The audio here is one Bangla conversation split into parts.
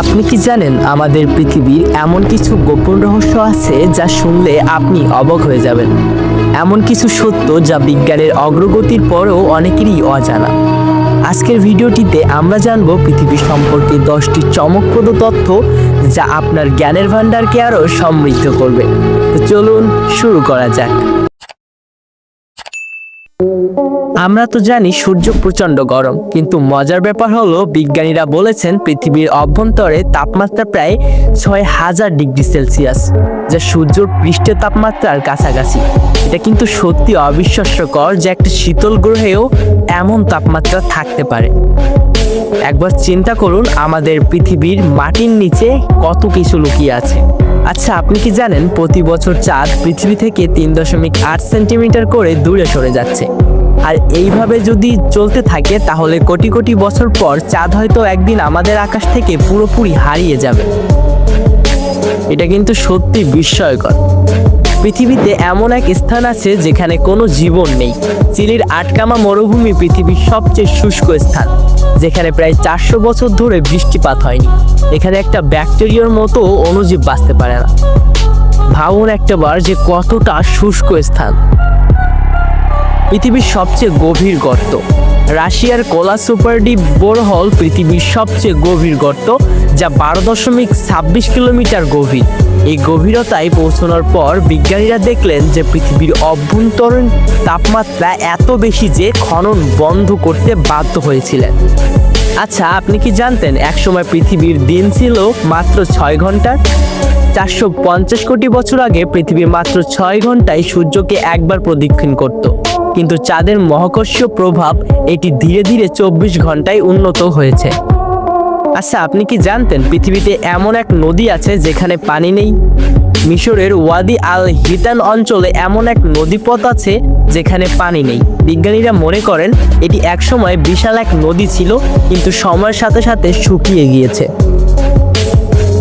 আপনি কি জানেন আমাদের পৃথিবীর এমন কিছু গোপন রহস্য আছে যা শুনলে আপনি অবাক হয়ে যাবেন? এমন কিছু সত্য যা বিজ্ঞানের অগ্রগতির পরেও অনেকেরই অজানা। আজকের ভিডিওটিতে আমরা জানব পৃথিবী সম্পর্কে দশটি চমকপ্রদ তথ্য যা আপনার জ্ঞানের ভাণ্ডারকে আরও সমৃদ্ধ করবে। তো চলুন শুরু করা যাক। আমরা তো জানি সূর্য প্রচণ্ড গরম, কিন্তু মজার ব্যাপার হলো বিজ্ঞানীরা বলেছেন পৃথিবীর অভ্যন্তরে তাপমাত্রা প্রায় ছয় হাজার ডিগ্রি সেলসিয়াস, যা সূর্যের পৃষ্ঠের তাপমাত্রার কাছাকাছি। এটা কিন্তু সত্যি অবিশ্বাস্যকর যে একটা শীতল গ্রহেও এমন তাপমাত্রা থাকতে পারে। একবার চিন্তা করুন আমাদের পৃথিবীর মাটির নিচে কত কিছু লুকিয়ে আছে। আচ্ছা আপনি কি জানেন প্রতি বছর চাঁদ পৃথিবী থেকে তিন দশমিক আট সেন্টিমিটার করে দূরে সরে যাচ্ছে? আর এইভাবে যদি চলতে থাকে, তাহলে কোটি কোটি বছর পর চাঁদ হয়তো একদিন আমাদের আকাশ থেকে পুরোপুরি হারিয়ে যাবে। এটা কিন্তু সত্যি বিস্ময়কর। পৃথিবীতে এমন এক স্থান আছে যেখানে কোনো জীবন নেই। চিলির আটকামা মরুভূমি পৃথিবীর সবচেয়ে শুষ্ক স্থান। যেখানে প্রায় চারশো বছর ধরে বৃষ্টিপাত হয়নি। এখানে একটা ব্যাকটেরিয়ার মতো অণুজীব বাঁচতে পারে না। ভাবুন একটাবার যে কতটা শুষ্ক স্থান। পৃথিবীর সবচেয়ে গভীর গর্ত। রাশিয়ার কোলা সুপারডিপ বোরহল পৃথিবীর সবচেয়ে গভীর গর্ত, যা বারো দশমিক ছাব্বিশ কিলোমিটার গভীর। এই গভীরতায় পৌঁছানোর পর বিজ্ঞানীরা দেখলেন যে পৃথিবীর অভ্যন্তরীণ তাপমাত্রা এত বেশি যে খনন বন্ধ করতে বাধ্য হয়েছিলেন। আচ্ছা আপনি কি জানতেন একসময় পৃথিবীর দিন ছিল মাত্র ছয় ঘণ্টার চারশো পঞ্চাশ কোটি বছর আগে পৃথিবী মাত্র ছয় ঘন্টায় সূর্যকে একবার প্রদক্ষিণ করত। কিন্তু চাঁদের মহাকর্ষীয় প্রভাব এটি ধীরে ধীরে চব্বিশ ঘন্টায় উন্নত হয়েছে। আচ্ছা আপনি কি জানতেন পৃথিবীতে এমন এক নদী আছে যেখানে পানি নেই? মিশরের ওয়াদি আল হিতান অঞ্চলে এমন এক নদীপথ আছে যেখানে পানি নেই। বিজ্ঞানীরা মনে করেন এটি একসময় বিশাল এক নদী ছিল, কিন্তু সময়ের সাথে সাথে শুকিয়ে গিয়েছে।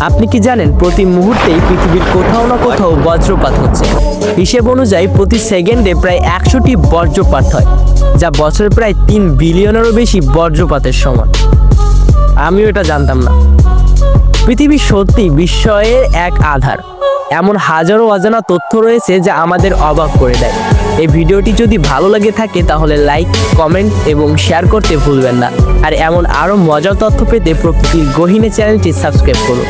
আপনি কি জানেন, প্রতি মুহূর্তেই পৃথিবীর কোথাও না কোথাও বজ্রপাত হচ্ছে। হিসেব অনুযায়ী প্রতি সেকেন্ডে প্রায় একশোটি বজ্রপাত হয়, যা বছরে প্রায় তিন বিলিয়নেরও বেশি বজ্রপাতের সমান। আমিও এটা জানতাম না। পৃথিবী সত্যি বিস্ময়ের এক আধার। এমন হাজারো অজানা তথ্য রয়েছে যা আমাদের অবাক করে দেয়। এই ভিডিওটি যদি ভালো লাগে থাকে তাহলে লাইক, কমেন্ট এবং শেয়ার করতে ভুলবেন না। আর এমন আরও মজার তথ্য পেতে প্রকৃতির গহিনে চ্যানেলটি সাবস্ক্রাইব করুন।